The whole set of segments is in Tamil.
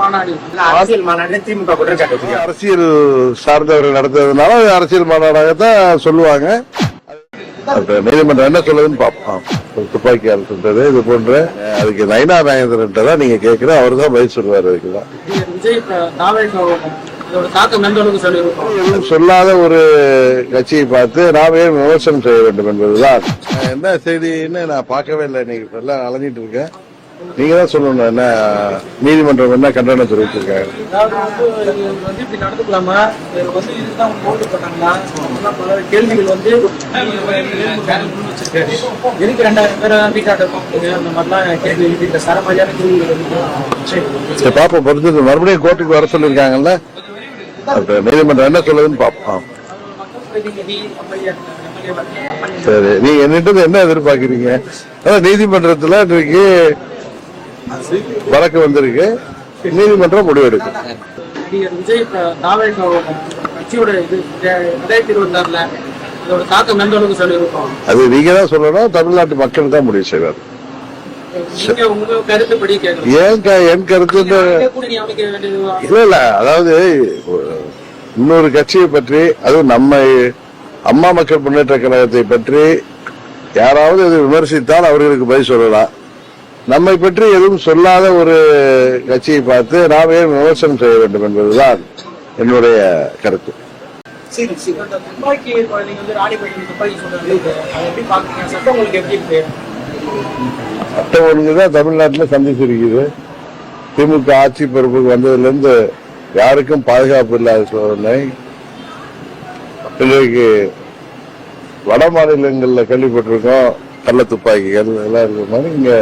மாநாடு. அரசியல் மாநாடு திமுக குற்றச்சாட்டு. அரசியல் சார்ந்தவர்கள் நடத்துறதுனால அது அரசியல் மாநாடாகத்தான் சொல்லுவாங்க. நீதிமன்றம் என்ன சொல்லுதுன்னு பார்ப்போம். ஒரு துப்பாக்கியால் சொல்றது இது போன்ற அதுக்கு நயனா நாயந்திரன் தான் நீங்க கேட்கிற அவர் தான் பதில் சொல்லுவார் அதுக்குதான் சொல்லாத ஒரு கட்சியை பார்த்து நாம ஏன் விமர்சனம் செய்ய வேண்டும் என்பதுதான். என்ன செய்தின்னு நான் பார்க்கவே இல்லை இன்னைக்கு. எல்லாம் அலைஞ்சிட்டு இருக்கேன். நீங்க தான் சொல்லணும் என்ன நீதிமன்றம் என்ன கண்டனம் தெரிவிச்சிருக்காங்க கேள்விகள் வந்து வச்சிருக்காரு எதுக்கு ரெண்டாயிரம் பேரை வீட்டாட்ட போகுது அந்த மாதிரிலாம் கேள்வி எழுதிட்டு சரமாரியான கேள்விகள் வந்து சரி. பாப்போம் பொறுத்து மறுபடியும் கோர்ட்டுக்கு வர சொல்லியிருக்காங்கல்ல? நீதிமன்றம் என்ன சொல்லுதுன்னு அமைச்சர் சரி நீங்க என்னிட்ட என்ன எதிர்பார்க்கறீங்க? அதான் நீதிமன்றத்துல இன்றைக்கு வழக்கு வந்திருக்கு. நீதிமன்றம் முடிவெடுக்கும் விஜய் அது நீங்க தான் சொல்லணும் தமிழ்நாட்டு மக்கள் தான் முடிவு செய்வார். ஏன் என் கருத்து இல்ல இல்ல அதாவது இன்னொரு கட்சியை பற்றி அதுவும் நம்ம அம்மா மக்கள் முன்னேற்ற கழகத்தை பற்றி யாராவது விமர்சித்தால் அவர்களுக்கு பதில் சொல்லலாம். நம்மை பற்றி எதுவும் சொல்லாத ஒரு கட்சியை பார்த்து நாம் ஏன் விமர்சனம் செய்ய வேண்டும் என்பதுதான் என்னுடைய கருத்து. சட்டம் ஒழுங்கு தான் தமிழ்நாட்டில் சந்திச்சிருக்குது. திமுக ஆட்சி பொறுப்புக்கு வந்ததுல இருந்து யாருக்கும் பாதுகாப்பு இல்லாத சோதனை. இன்றைக்கு வட மாநிலங்கள்ல கேள்விப்பட்டிருக்கோம் கள்ள துப்பாக்கிகள் எல்லாம் இருக்கிற மாதிரி இங்க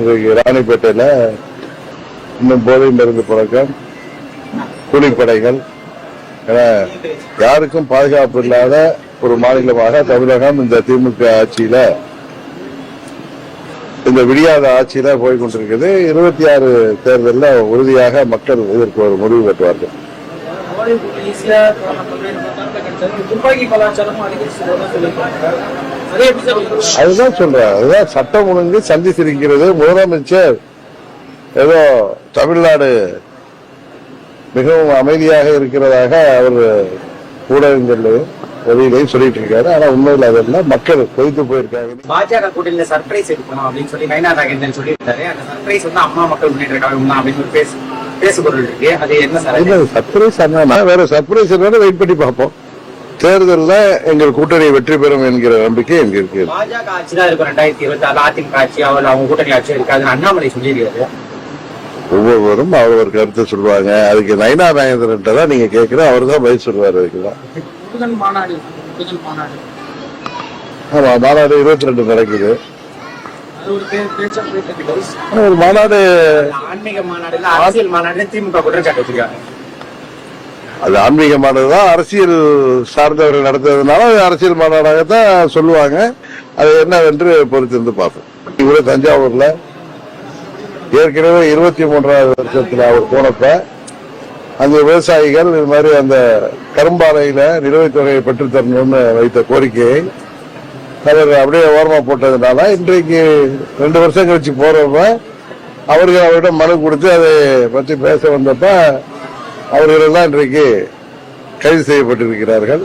இன்றைக்கு ராணிப்பேட்டையில இன்னும் போதை மருந்து புழக்கம் கூலிப்படைகள் என யாருக்கும் பாதுகாப்பு இல்லாத ஒரு மாநிலமாக தமிழகம் இந்த திமுக ஆட்சியில இந்த விடியாத ஆட்சியில போய் கொண்டிருக்கிறது இருபத்தி ஆறு தேர்தலில் உறுதியாக மக்கள் இதற்கு ஒரு முடிவு கட்டுவார்கள். துப்பாக்கி உங்களுக்கு? அதுதான் சொல்றேன். அதுதான் சட்டம் ஒழுங்கு சந்தித்திருக்கிறது. முதலமைச்சர் ஏதோ தமிழ்நாடு மிகவும் அமைதியாக இருக்கிறதாக அவர் ஊடகங்களில் வெளியிலையும் சொல்லிட்டு இருக்காரு ஆனா உண்மையில் அதெல்லாம் மக்கள் கொதித்து போயிருக்காங்க. பாஜக கூட்டணியில சர்ப்ரைஸ் எடுக்கணும் அப்படின்னு சொல்லி நயனா நாகேந்திரன் சொல்லியிருந்தாரு அந்த சர்ப்ரைஸ் வந்து அம்மா மக்கள் முன்னேற்ற கழகம் தான் அப்படின்னு பேசு பேசு பொருள் இருக்கு. அது என்ன? சர்ப்ரைஸ் வேற சர்ப்ரைஸ் வெயிட் பண்ணி பார்ப்போம். தேர்தல்ல எங்கள் கூட்டணி வெற்றி பெறும் என்கிற நம்பிக்கை எனக்கு இருக்கு பாஜக ஆட்சி தான் இருக்கும் ரெண்டாயிரத்தி இருபத்தி ஆறு அதிமுக ஆட்சி அவர் அவங்க கூட்டணி ஆட்சி இருக்காது. அண்ணாமலை சொல்லியிருக்காரு. ஒவ்வொருவரும் அவர் கருத்தை சொல்லுவாங்க அதுக்கு நயனா நாயந்திரன் தான் நீங்க கேட்கிற அவர் தான் பதில் சொல்லுவார் அதுக்குதான் மாநாடு மாநாடு. ஆமா மாநாடு இருபத்தி ரெண்டு நடக்குது ஒரு ஒரு மாநாடு ஆன்மீக மாநாடுல அரசியல் மாநாடு திமுக குற்றச்சாட்டு வச்சிருக்காங்க. அது ஆன்மீக மாநாடு தான் அரசியல் சார்ந்தவர்கள் நடத்துறதுனால அது அரசியல் மாநாடாகத்தான் சொல்லுவாங்க. அது என்னவென்று பொறுத்திருந்து பார்ப்போம். இவ்வளவு தஞ்சாவூர்ல ஏற்கனவே இருபத்தி மூன்றாவது வருஷத்தில் அவர் போனப்ப அந்த விவசாயிகள் இது மாதிரி அந்த கரும்பாலையில நிலுவைத் தொகையை பெற்றுத்தரணும்னு வைத்த கோரிக்கையை அவர் அப்படியே ஓரமா போட்டதுனால இன்றைக்கு ரெண்டு வருஷம் கழிச்சு போறப்ப அவர்கள் அவரிடம் மனு கொடுத்து அதை பற்றி பேச வந்தப்ப அவர்களெல்லாம் இன்றைக்கு கைது செய்யப்பட்டிருக்கிறார்கள்.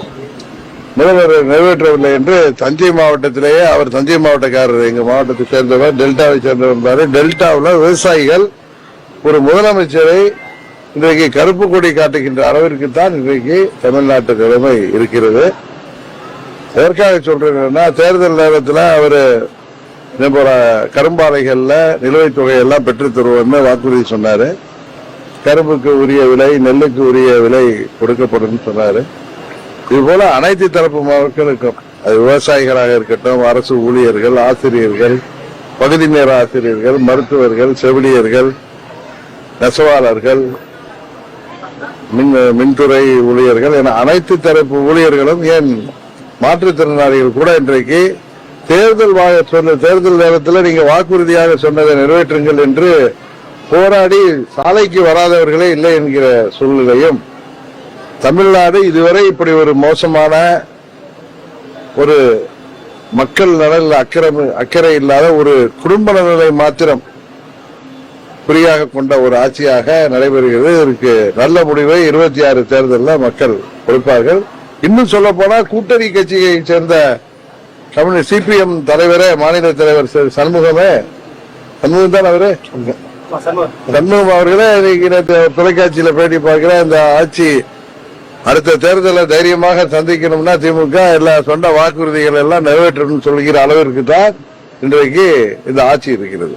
முதல்வர் நிறைவேற்றவில்லை என்று தஞ்சை மாவட்டத்திலேயே அவர் தஞ்சை மாவட்டக்காரர். எங்க மாவட்டத்தை சேர்ந்தவர் டெல்டாவை சேர்ந்தவர் டெல்டாவில் விவசாயிகள் ஒரு முதலமைச்சரை இன்றைக்கு கருப்பு கொடி காட்டுகின்ற அளவிற்கு தான் இன்றைக்கு தமிழ்நாட்டு நிலைமை இருக்கிறது. எதற்காக சொல்றேன்னா தேர்தல் நேரத்தில் அவர் இதே போல கரும்பாலைகள்ல நிலுவைத் தொகையெல்லாம் பெற்றுத் தருவோம்னு வாக்குறுதி சொன்னாரு. கரும்புக்கு உரிய விலை நெல்லுக்கு உரிய விலை கொடுக்கப்படும் சொன்னாரு. இது போல அனைத்து தரப்பு மக்களுக்கும் அது விவசாயிகளாக இருக்கட்டும் அரசு ஊழியர்கள் ஆசிரியர்கள் பகுதி நேர ஆசிரியர்கள் மருத்துவர்கள் செவிலியர்கள் நெசவாளர்கள் மின் மின்துறை ஊழியர்கள் என அனைத்து தரப்பு ஊழியர்களும் ஏன் மாற்றுத்திறனாளிகள் கூட இன்றைக்கு தேர்தல் சொன்ன தேர்தல் நேரத்தில் நீங்க வாக்குறுதியாக சொன்னதை நிறைவேற்றுங்கள் என்று போராடி சாலைக்கு வராதவர்களே இல்லை என்கிற சூழ்நிலையும் தமிழ்நாடு இதுவரை இப்படி ஒரு மோசமான ஒரு மக்கள் நலனில் அக்கறை அக்கறை இல்லாத ஒரு குடும்ப நலனை மாத்திரம் குறியாக கொண்ட ஒரு ஆட்சியாக நடைபெறுகிறது. இதற்கு நல்ல முடிவை இருபத்தி ஆறு தேர்தலில் மக்கள் கொடுப்பார்கள். இன்னும் சொல்ல போனால் கூட்டணி கட்சியை சேர்ந்த கம்யூனிஸ்ட் சிபிஎம் தலைவரே மாநில தலைவர் சண்முகமே. சண்முகம் தான் அவரு? சண்முகம். அவர்களே இன்னைக்கு தொலைக்காட்சியில பேட்டி பார்க்கிற இந்த ஆட்சி அடுத்த தேர்தலை தைரியமாக சந்திக்கணும்னா திமுக எல்லா சொன்ன வாக்குறுதிகள் எல்லாம் நிறைவேற்றணும்னு சொல்கிற அளவிற்கு தான் இன்றைக்கு இந்த ஆட்சி இருக்கிறது.